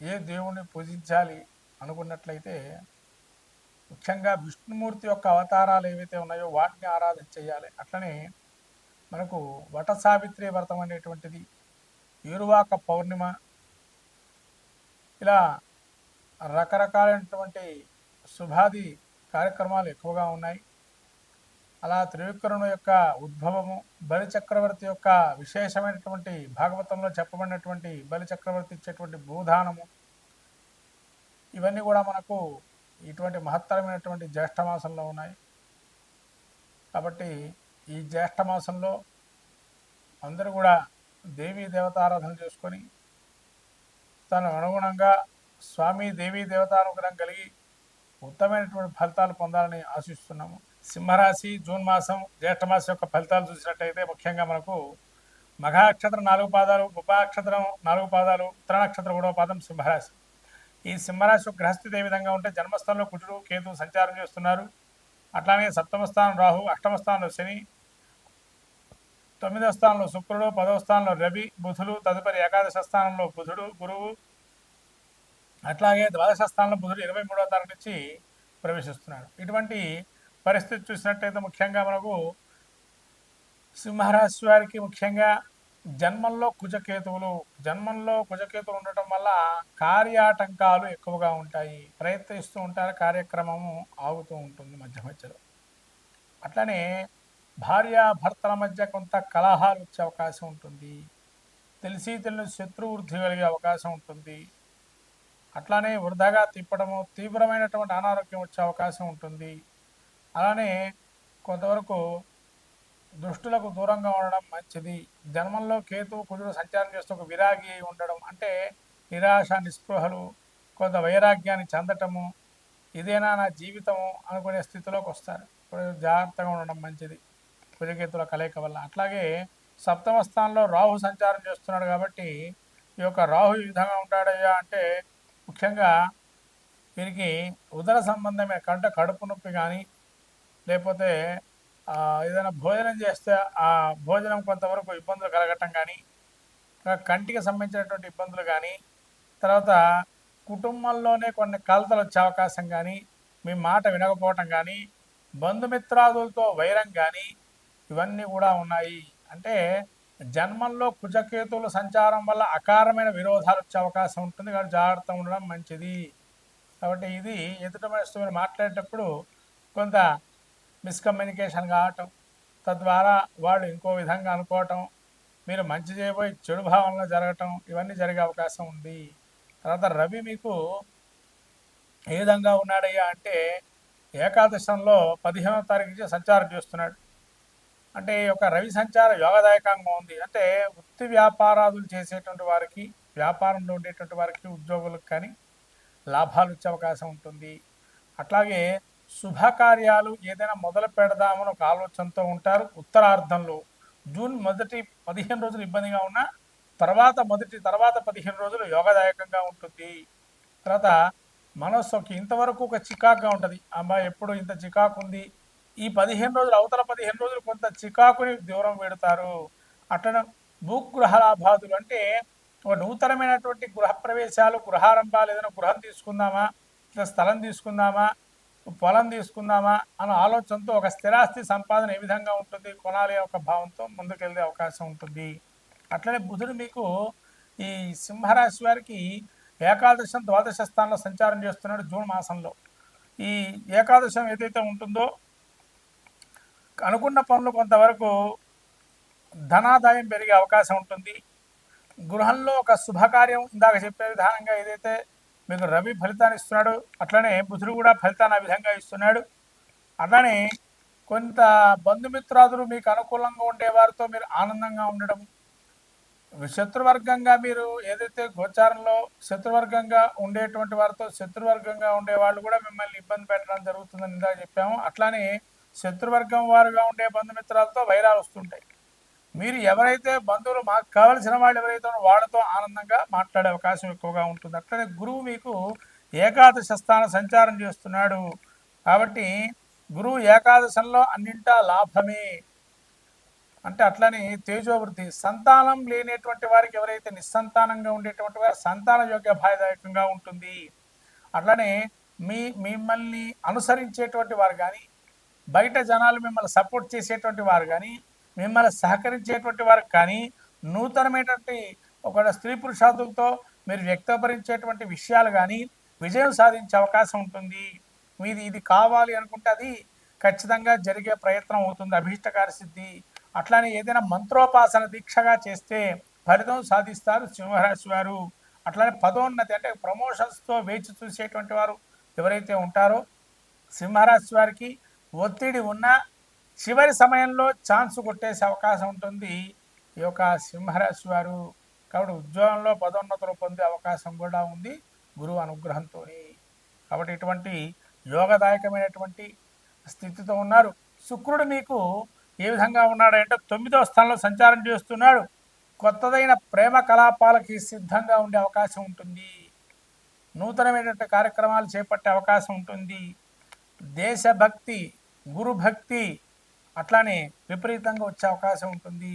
ఏ దేవుణ్ణి పూజించాలి అనుకున్నట్లయితే ముఖ్యంగా విష్ణుమూర్తి యొక్క అవతారాలు ఏవైతే ఉన్నాయో వాటిని ఆరాధన చేయాలి. అట్లనే మనకు వట సావిత్రి వ్రతం అనేటువంటిది ఏరువాక పౌర్ణిమ ఇలా రకరకాలైనటువంటి శుభాది కార్యక్రమాలు ఎక్కువగా ఉన్నాయి. అలా త్రివిక్రముడు యొక్క ఉద్భవము బలి చక్రవర్తి యొక్క విశేషమైనటువంటి భాగవతంలో చెప్పబడినటువంటి బలి చక్రవర్తి ఇచ్చేటువంటి భూదానము ఇవన్నీ కూడా మనకు ఇటువంటి మహత్తరమైనటువంటి జ్యేష్ఠమాసంలో ఉన్నాయి. కాబట్టి ఈ జ్యేష్ఠమాసంలో అందరూ కూడా దేవీ దేవతారాధన చేసుకొని తను అనుగుణంగా స్వామి దేవీ దేవతానుగ్రహం కలిగి ఉత్తమైనటువంటి ఫలితాలు పొందాలని ఆశిస్తున్నాము. సింహరాశి జూన్ మాసం జ్యేష్ఠ మాసం యొక్క ఫలితాలు చూసినట్టయితే ముఖ్యంగా మనకు మఘాక్షత్రం నాలుగు పాదాలు ఉపాక్షత్రం నాలుగు పాదాలు ఉత్తర నక్షత్రం మూడవ పాదం సింహరాశి. ఈ సింహరాశి గ్రహస్థితి ఏ విధంగా ఉంటే జన్మస్థానంలో కుజుడు కేతు సంచారం చేస్తున్నారు. అట్లానే సప్తమ స్థానం రాహు అష్టమ స్థానంలో శని తొమ్మిదవ స్థానంలో శుక్రుడు పదవ స్థానంలో రవి బుధుడు తదుపరి ఏకాదశ స్థానంలో బుధుడు గురువు. అట్లాగే ద్వాదశ స్థానంలో బుధుడు ఇరవై మూడవ తారీఖు నుంచి ప్రవేశిస్తున్నాడు. ఇటువంటి పరిస్థితి చూసినట్టయితే ముఖ్యంగా మనకు సింహరాశి వారికి ముఖ్యంగా జన్మంలో కుజకేతువులు జన్మంలో కుజకేతువులు ఉండటం వల్ల కార్యాటంకాలు ఎక్కువగా ఉంటాయి. ప్రయత్నిస్తూ ఉంటారు కార్యక్రమము ఆగుతూ ఉంటుంది మధ్య మధ్యలో. అట్లనే భార్యాభర్తల మధ్య కొంత కలహాలు వచ్చే అవకాశం ఉంటుంది. తెలిసి తెలియని శత్రువృద్ధి కలిగే అవకాశం ఉంటుంది. అట్లానే వృధాగా తిప్పడము తీవ్రమైనటువంటి అనారోగ్యం వచ్చే అవకాశం ఉంటుంది. అలానే కొంతవరకు దుష్టులకు దూరంగా ఉండడం మంచిది. జన్మంలో కేతు కుజుడు సంచారం చేస్తూ ఒక విరాగి అయి ఉండడం అంటే నిరాశ నిస్పృహలు కొంత వైరాగ్యాన్ని చెందటము ఇదేనా నా జీవితము అనుకునే స్థితిలోకి వస్తారు. ఇప్పుడు జాగ్రత్తగా ఉండడం మంచిది. కుజకేతుల కలయిక వల్ల. అట్లాగే సప్తమ స్థానంలో రాహు సంచారం చేస్తున్నాడు కాబట్టి ఈ యొక్క రాహు ఈ విధంగా ఉంటాడయ్యా అంటే ముఖ్యంగా వీరికి ఉదర సంబంధమైన కంట కడుపు నొప్పి కానీ లేకపోతే ఏదైనా భోజనం చేస్తే ఆ భోజనం కొంతవరకు ఇబ్బందులు కలగటం కానీ కంటికి సంబంధించినటువంటి ఇబ్బందులు కానీ తర్వాత కుటుంబంలోనే కొన్ని కలతలు వచ్చే అవకాశం కానీ మీ మాట వినకపోవటం కానీ బంధుమిత్రాదులతో వైరం కానీ ఇవన్నీ కూడా ఉన్నాయి. అంటే జన్మంలో కుజకేతువుల సంచారం వల్ల అకారమైన విరోధాలు వచ్చే అవకాశం ఉంటుంది. కాబట్టి జాగ్రత్త ఉండడం మంచిది. కాబట్టి ఇది ఎదుటమైన మనిషితో మాట్లాడేటప్పుడు కొంత మిస్కమ్యూనికేషన్ కావటం తద్వారా వాళ్ళు ఇంకో విధంగా అనుకోవటం మీరు మంచి చేయబోయి చెడు భావనలో జరగటం ఇవన్నీ జరిగే అవకాశం ఉంది. తర్వాత రవి మీకు ఏ విధంగా ఉన్నాడయ్యా అంటే ఏకాదశంలో పదిహేనవ తారీఖు నుంచి సంచారం చేస్తున్నాడు. అంటే ఈ యొక్క రవి సంచారం యోగదాయకంగా ఉంది. అంటే వృత్తి వ్యాపారాదులు చేసేటువంటి వారికి వ్యాపారంలో ఉండేటువంటి వారికి ఉద్యోగులకు కానీ లాభాలు వచ్చే అవకాశం ఉంటుంది. అట్లాగే శుభకార్యాలు ఏదైనా మొదలు పెడదామని ఒక ఆలోచనతో ఉంటారు. ఉత్తరార్ధంలో జూన్ మొదటి పదిహేను రోజులు ఇబ్బందిగా ఉన్నా తర్వాత మొదటి తర్వాత పదిహేను రోజులు యోగదాయకంగా ఉంటుంది. తర్వాత మనస్సుకి ఇంతవరకు ఒక చికాకుగా ఉంటుంది. అమ్మా ఎప్పుడు ఇంత చికాకు ఉంది? ఈ పదిహేను రోజులు అవతల పదిహేను రోజులు కొంత చికాకుని దూరం పెడతారు. అట్లా భూగృహ లాభాదులు అంటే ఒక నూతనమైనటువంటి గృహ ప్రవేశాలు గృహారంభాలు ఏదైనా గృహం తీసుకుందామా? లేదా స్థలం తీసుకుందామా? పొలం తీసుకుందామా అన్న ఆలోచనతో ఒక స్థిరాస్తి సంపాదన ఏ విధంగా ఉంటుంది కొనాలి ఒక భావంతో ముందుకెళ్ళే అవకాశం ఉంటుంది. అట్లనే బుధుడు మీకు ఈ సింహరాశి వారికి ఏకాదశం ద్వాదశ స్థానంలో సంచారం చేస్తున్నాడు జూన్ మాసంలో. ఈ ఏకాదశం ఏదైతే ఉంటుందో అనుకున్న పనులు కొంతవరకు ధనాదాయం పెరిగే అవకాశం ఉంటుంది. గృహంలో ఒక శుభకార్యం ఇందాక చెప్పే విధానంగా ఏదైతే మీకు రవి ఫలితాన్ని ఇస్తున్నాడు. అట్లనే బుధుడు కూడా ఫలితాన్ని ఆ విధంగా ఇస్తున్నాడు. అట్లనే కొంత బంధుమిత్రాదులు మీకు అనుకూలంగా ఉండే వారితో మీరు ఆనందంగా ఉండడం. శత్రువర్గంగా మీరు ఏదైతే గోచారంలో శత్రువర్గంగా ఉండేటువంటి వారితో శత్రువర్గంగా ఉండే వాళ్ళు కూడా మిమ్మల్ని ఇబ్బంది పెట్టడం జరుగుతుందని ఇందాక చెప్పాము. అట్లానే శత్రువర్గం వారుగా ఉండే బంధుమిత్రాలతో వైరాలు వస్తుంటాయి. మీరు ఎవరైతే బంధువులు మాకు కావలసిన వాళ్ళు ఎవరైతే వాళ్ళతో ఆనందంగా మాట్లాడే అవకాశం ఎక్కువగా ఉంటుంది. అట్లనే గురువు మీకు ఏకాదశ స్థాన సంచారం చేస్తున్నాడు. కాబట్టి గురువు ఏకాదశంలో అన్నింటా లాభమే. అంటే అట్లని తేజోవృద్ధి సంతానం లేనటువంటి వారికి ఎవరైతే నిస్సంతానంగా ఉండేటువంటి వారు సంతాన యోగ్య భాయదాయకంగా ఉంటుంది. అట్లనే మీ మిమ్మల్ని అనుసరించేటువంటి వారు కానీ బయట జనాలు మిమ్మల్ని సపోర్ట్ చేసేటువంటి వారు కానీ మిమ్మల్ని సహకరించేటువంటి వారు కానీ నూతనమైనటువంటి ఒక స్త్రీ పురుషాదులతో మీరు వ్యక్తపరించేటువంటి విషయాలు కానీ విజయం సాధించే అవకాశం ఉంటుంది. మీది ఇది కావాలి అనుకుంటే అది ఖచ్చితంగా జరిగే ప్రయత్నం అవుతుంది. అభీష్టకార సిద్ధి. అట్లానే ఏదైనా మంత్రోపాసన దీక్షగా చేస్తే ఫలితం సాధిస్తారు సింహరాశి వారు. అట్లానే పదోన్నతి అంటే ప్రమోషన్స్తో వేచి చూసేటువంటి వారు ఎవరైతే ఉంటారో సింహరాశి వారికి ఒత్తిడి ఉన్న చివరి సమయంలో ఛాన్స్ కొట్టేసే అవకాశం ఉంటుంది. ఈ యొక్క సింహరాశి వారు కాబట్టి ఉద్యోగంలో పదోన్నతులు పొందే అవకాశం కూడా ఉంది. గురువు అనుగ్రహంతో కాబట్టి ఇటువంటి యోగదాయకమైనటువంటి స్థితితో ఉన్నారు. శుక్రుడు మీకు ఏ విధంగా ఉన్నాడంటే తొమ్మిదవ స్థానంలో సంచారం చేస్తున్నాడు. కొత్తదైన ప్రేమ కలాపాలకి సిద్ధంగా ఉండే అవకాశం ఉంటుంది. నూతనమైనటువంటి కార్యక్రమాలు చేపట్టే అవకాశం ఉంటుంది. దేశభక్తి గురుభక్తి అట్లానే విపరీతంగా వచ్చే అవకాశం ఉంటుంది.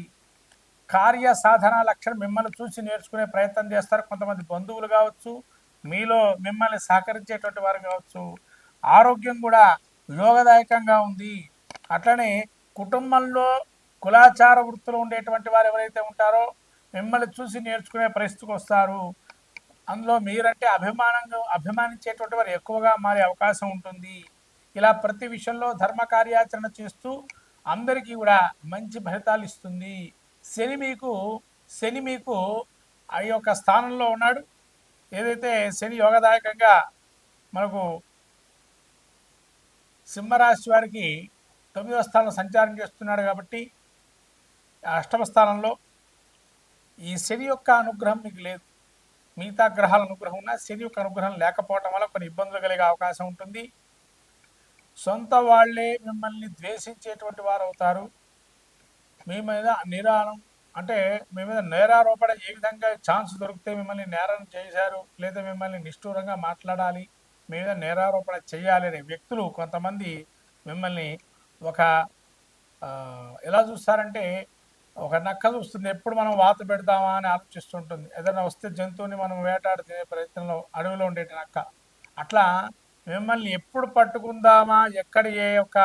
కార్య సాధన లక్షణం మిమ్మల్ని చూసి నేర్చుకునే ప్రయత్నం చేస్తారు. కొంతమంది బంధువులు కావచ్చు మీలో మిమ్మల్ని సహకరించేటువంటి వారు కావచ్చు. ఆరోగ్యం కూడా యోగదాయకంగా ఉంది. అట్లనే కుటుంబంలో కులాచార వృత్తులు ఉండేటువంటి వారు ఎవరైతే ఉంటారో మిమ్మల్ని చూసి నేర్చుకునే పరిస్థితికి వస్తారు. అందులో మీరంటే అభిమానంగా అభిమానించేటువంటి వారు ఎక్కువగా మారే అవకాశం ఉంటుంది. ఇలా ప్రతి విషయంలో ధర్మ కార్యాచరణ చేస్తూ అందరికీ కూడా మంచి ఫలితాలు ఇస్తుంది. శని మీకు శని మీకు ఆ యొక్క స్థానంలో ఉన్నాడు. ఏదైతే శని యోగదాయకంగా మనకు సింహరాశి వారికి తొమ్మిదవ స్థానం సంచారం చేస్తున్నాడు కాబట్టి అష్టమ స్థానంలో ఈ శని యొక్క అనుగ్రహం మీకు లేదు. మిగతా గ్రహాల అనుగ్రహం ఉన్నా శని యొక్క అనుగ్రహం లేకపోవటం వల్ల కొన్ని ఇబ్బందులు కలిగే అవకాశం ఉంటుంది. సొంత వాళ్ళే మిమ్మల్ని ద్వేషించేటువంటి వారు అవుతారు మీ మీద నిరానం అంటే మీ మీద నేరారోపణ ఏ విధంగా ఛాన్స్ దొరికితే మిమ్మల్ని నేరం చేశారు లేదా మిమ్మల్ని నిష్ఠూరంగా మాట్లాడాలి మీ మీద నేరారోపణ చేయాలి అనే వ్యక్తులు కొంతమంది మిమ్మల్ని ఒక ఎలా చూస్తారంటే ఒక నక్క చూస్తుంది ఎప్పుడు మనం వాత పెడతామా అని ఆలోచిస్తుంటుంది. ఏదైనా వస్తే జంతువుని మనం వేటాడి తినే ప్రయత్నంలో అడవిలో ఉండేటి నక్క. అట్లా మిమ్మల్ని ఎప్పుడు పట్టుకుందామా? ఎక్కడ ఏ యొక్క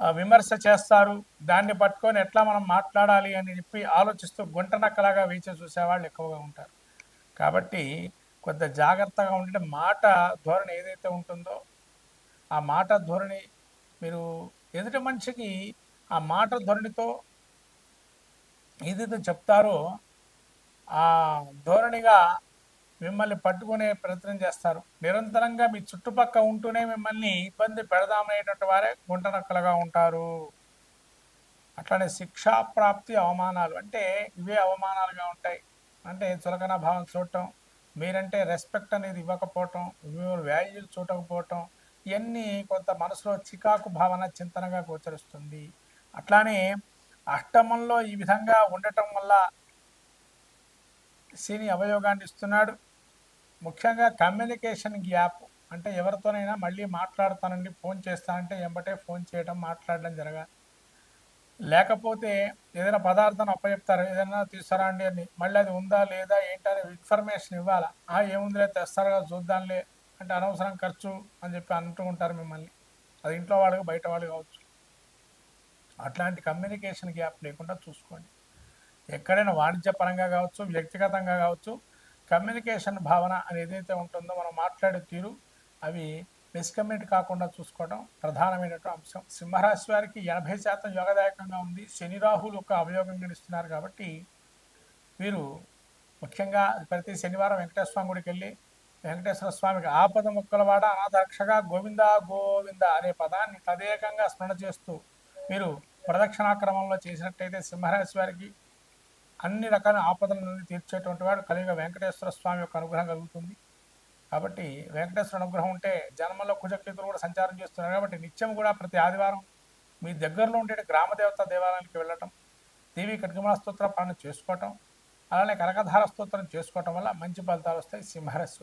విమర్శ చేస్తారు? దాన్ని పట్టుకొని ఎట్లా మనం మాట్లాడాలి అని చెప్పి ఆలోచిస్తూ గుంటనక్కలాగా వేచి చూసేవాళ్ళు ఎక్కువగా ఉంటారు. కాబట్టి కొంత జాగ్రత్తగా ఉంటే మాట ధోరణి ఏదైతే ఉంటుందో ఆ మాట ధోరణి మీరు ఎదుటి మనిషికి ఆ మాట ధోరణితో ఏదైతే చెప్తారో ఆ ధోరణిగా మిమ్మల్ని పట్టుకునే ప్రయత్నం చేస్తారు. నిరంతరంగా మీ చుట్టుపక్క ఉంటూనే మిమ్మల్ని ఇబ్బంది పెడదామనేటువంటి వారే గుంటనక్కలుగా ఉంటారు. అట్లనే శిక్షా ప్రాప్తి అవమానాలు అంటే ఇవే అవమానాలుగా ఉంటాయి. అంటే చులకన భావం చూడటం మీరంటే రెస్పెక్ట్ అనేది ఇవ్వకపోవటం వాల్యూలు చూడకపోవటం ఇవన్నీ కొంత మనసులో చికాకు భావన చింతనగా గోచరిస్తుంది. అట్లానే అష్టమంలో ఈ విధంగా ఉండటం వల్ల శని అవయోగాన్ని ఇస్తున్నాడు. ముఖ్యంగా కమ్యూనికేషన్ గ్యాప్ అంటే ఎవరితోనైనా మళ్ళీ మాట్లాడతానండి ఫోన్ చేస్తానంటే ఎంబటే ఫోన్ చేయడం మాట్లాడడం జరగాలి లేకపోతే ఏదైనా పదార్థాన్ని అప్పచెప్తారు ఏదైనా తీసుకురండి అని. మళ్ళీ అది ఉందా లేదా ఏంటనే ఇన్ఫర్మేషన్ ఇవ్వాలా? ఆ ఏముందిలే తెస్తారుగా చూద్దాంలే అంటే అనవసరం ఖర్చు అని చెప్పి అంటూ ఉంటారు మిమ్మల్ని. అది ఇంట్లో వాళ్ళకి బయట వాళ్ళు కావచ్చు. అట్లాంటి కమ్యూనికేషన్ గ్యాప్ లేకుండా చూసుకోండి. ఎక్కడైనా వాణిజ్యపరంగా కావచ్చు వ్యక్తిగతంగా కావచ్చు కమ్యూనికేషన్ భావన అని ఏదైతే ఉంటుందో మనం మాట్లాడే తీరు అవి మిస్కమ్యూనిట్ కాకుండా చూసుకోవడం ప్రధానమైనటువంటి అంశం. సింహరాశి వారికి ఎనభై శాతం యోగదాయకంగా ఉంది. శని రాహులు ఒక అవయోగంగా గడిస్తున్నారు కాబట్టి వీరు ముఖ్యంగా ప్రతి శనివారం వెంకటేశ్వర స్వామి గుడికి వెళ్ళి వెంకటేశ్వర స్వామికి ఆపద ముక్కలవాడ అనాథరక్షగా గోవింద గోవింద అనే పదాన్ని తదేకంగా స్మరణ చేస్తూ మీరు ప్రదక్షిణాక్రమంలో చేసినట్టయితే సింహరాశి వారికి అన్ని రకాల ఆపదల నుండి తీర్చేటువంటి వాడు కలియుగ వెంకటేశ్వర స్వామి యొక్క అనుగ్రహం కలుగుతుంది. కాబట్టి వెంకటేశ్వర అనుగ్రహం ఉంటే జన్మలో కుజకేతులు కూడా సంచారం చేస్తున్నారు కాబట్టి నిత్యం కూడా ప్రతి ఆదివారం మీ దగ్గరలో ఉండే గ్రామదేవత దేవాలయానికి వెళ్ళటం దేవి కట్కమల స్తోత్ర పాలన చేసుకోవటం అలానే కనకధార స్తోత్రం చేసుకోవటం వల్ల మంచి ఫలితాలు వస్తాయి. సింహరాశి